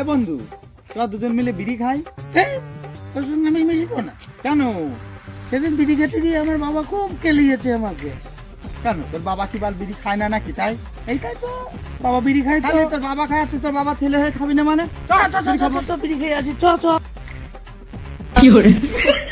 এ বন্ধু তোরা দুজন মিলে বিড়ি খাই? ওর সঙ্গে আমি মিশবো না। কেন? সেদিন বিড়ি খেতে গিয়ে আমার বাবা খুব কেলিয়েছে আমাকে। কেন? তোর বাবা কি বাল বিড়ি খায় না নাকি তাই? এইটাই তো বাবা বিড়ি খাই তাহলে তোর বাবা খায় তুই তোর বাবা ছেলে হয়ে খাবি না মানে? চ চ চ চ, চ, চ, বিড়ি খেয়ে আসি চ চ। দাদা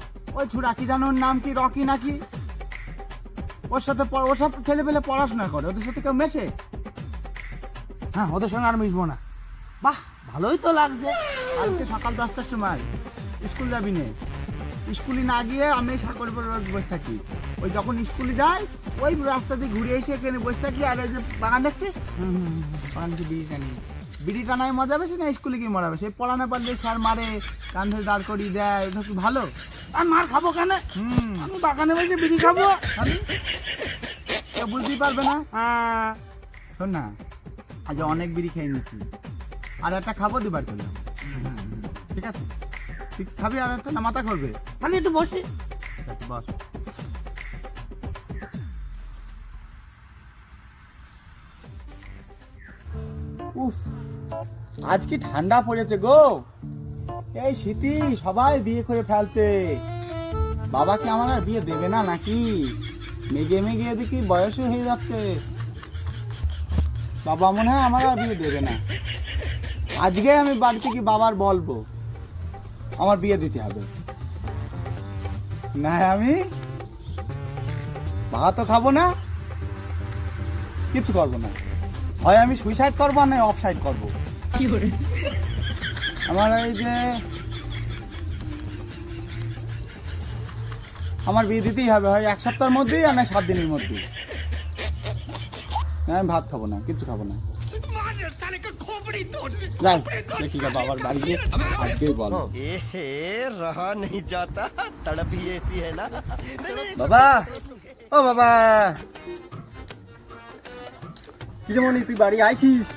ওই ছুড়া কি জানো ওর নাম কি রকি নাকি? ওর সাথে ওর সব ছেলে পেলে পড়াশোনা করে ওদের সাথে কেউ মেশে? হ্যাঁ ওদের সঙ্গে আর মিশবো না। বাহ ভালোই তো লাগছে। কালকে সকাল দশটার সময় স্কুল যাবি নে। স্কুলে না গিয়ে আমি রোজ বসে থাকি। ওই যখন স্কুলে যাই ওই রাস্তা দিয়ে ঘুরে এসে এখানে বসে থাকি আর ওই যে বাগান দেখছিস? বাগান বিড়ি টানি বিড়ি টানায় মজা বেশি না? স্কুলে গিয়ে মজা বেশি। পড়ানো পারলে স্যার মারে কান্ধে দাঁড় করিয়ে দেয় ওটা কি ভালো? আর মার খাব কেন? হুম। আমি বাগানে বসে বিড়ি খাব? বুঝতেই পারবে না? আহ, শোন না আজ অনেক বিড়ি খেয়ে নিচ্ছি আর একটা খাব দিবার চলে ঠিক আছে? তুই খাবি আর একটা না মাথা করবে তাহলে একটু বসি। ঠিক বস। উফ আজ কি ঠান্ডা পড়েছে গো? এই শীতি সবাই বিয়ে করে ফেলছে। বাবা কি আমার আর বিয়ে দেবে না নাকি? মেঘে মেঘে দেখি বয়সও হয়ে যাচ্ছে। বাবা মনে হয় আমার আর বিয়ে দেবে না। আজকে আমি বাড়িতে কি বাবার বলব, আমার বিয়ে দিতে হবে। না আমি? ভাত খাব না। কিছু করব না। হয় আমি সুইসাইড করব না অফ সাইড করব। আমার এই যে আমার বিয়ে দিতেই হবে হয় এক সপ্তাহের মধ্যেই আর না সাত দিনের মধ্যে আমি ভাত খাব না কিছু খাব না। বলো। বাবা ও বাবা। কিরমণি তুই বাড়ি আইছিস?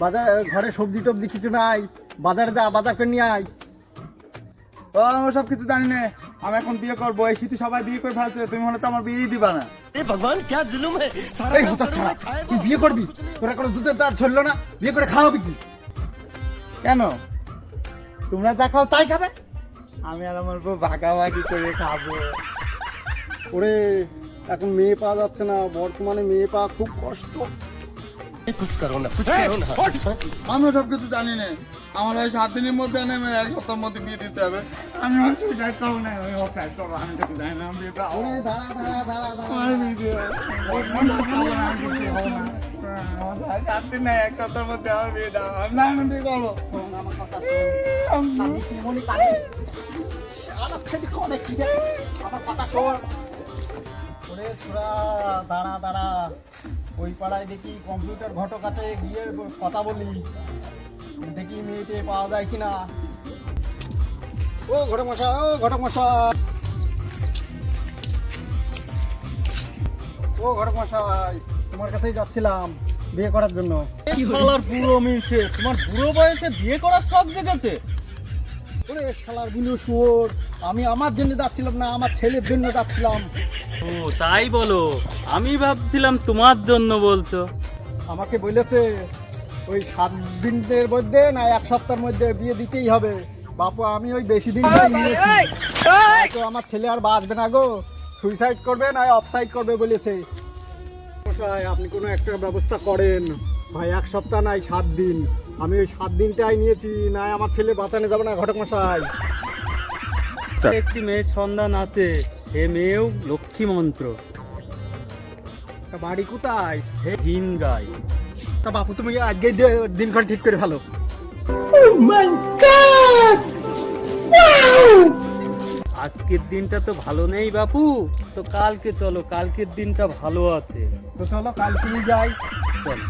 বাজার ঘরে সবজি টবজি কিছু নাই বাজারে যা বাজার করে নিয়ে আয়। ও আমার সব কিছু জানি না। আমি এখন বিয়ে করব এই শীতে সবাই বিয়ে করে ফেলছে তুমি মনে তো আমার বিয়ে দিবা না। এ ভগবান ক্যা জুলুম হে? এই হতা ছাড়া তুই বিয়ে করবি? তোরা কোনো দুধের দাঁত ছড়লো না? বিয়ে করে খাওয়াবি কি? কেন? তোমরা যা খাও তাই খাবে? আমি আর আমার বউ ভাগাভাগি করে খাব। ওরে এখন মেয়ে পাওয়া যাচ্ছে না বর্তমানে মেয়ে পাওয়া খুব কষ্ট। कुछ करो ना कुछ करो ना আমি সব কিছু জানি না আমার ওই সাত দিনের মধ্যে না আমি এক সপ্তাহের মধ্যে বিয়ে দিতে হবে আমি আর সুইসাইড করবো না আমি অফসাইড করবো আমি কিছু জানি না আমি বিয়ে করবো। ওরে দাঁড়া দাঁড়া দাঁড়া দাঁড়া আমার বিয়ে দিতে হবে। আমি খাবো না, আমি কিছু খাবো না। আমার সাড়ে সাত দিন না এক সপ্তাহের মধ্যে আমার বিয়ে দাও না আমি বিয়ে করবো শোন আমার কথা শোন আমি মনে কানে আমার ছেলে কনে কি রে আমার কথা শোন ওরে ছোড়া দাঁড়া দাঁড়া ওই পাড়ায় দেখি কম্পিউটার ঘটক আছে গিয়ে কথা বলি। দেখি মেয়েটে পাওয়া যায় কিনা। ও ঘটক মশা ও ঘটক মশা ও ঘটক মশাই তোমার কাছেই যাচ্ছিলাম বিয়ে করার জন্য। মিনসে তোমার বুড়ো বয়সে বিয়ে করার শখ জেগেছে। ওরে শালার বুলো শুয়োর আমি আমার জন্য যাচ্ছিলাম না আমার ছেলের জন্য যাচ্ছিলাম। ও তাই বলো। আমি ভাবছিলাম তোমার জন্য বলছো। আমাকে বলেছে ওই সাত দিনের মধ্যে না এক সপ্তাহের মধ্যে বিয়ে দিতেই হবে। বাপু আমি ওই বেশি দিন নিয়েছি তো আমার ছেলে আর বাঁচবে না গো। সুইসাইড করবে না অফসাইড করবে বলেছে। আপনি কোনো একটা ব্যবস্থা করেন। ভাই এক সপ্তাহ নাই সাত দিন। আমি ওই সাত দিনটাই নিয়েছি না আমার ছেলে বাঁচানো যাবে না ঘটক মশাই। একটি মেয়ের সন্ধান আছে সে মেয়েও লক্ষ্মী মন্ত্র। তা বাড়ি কোথায়? হে হিন গাই। তা বাপু তুমি আজকে দিনক্ষণ ঠিক করে ভালো আজকের দিনটা তো ভালো নেই বাপু। তো কালকে চলো কালকের দিনটা ভালো আছে। তো চলো কালকেই যাই। চল।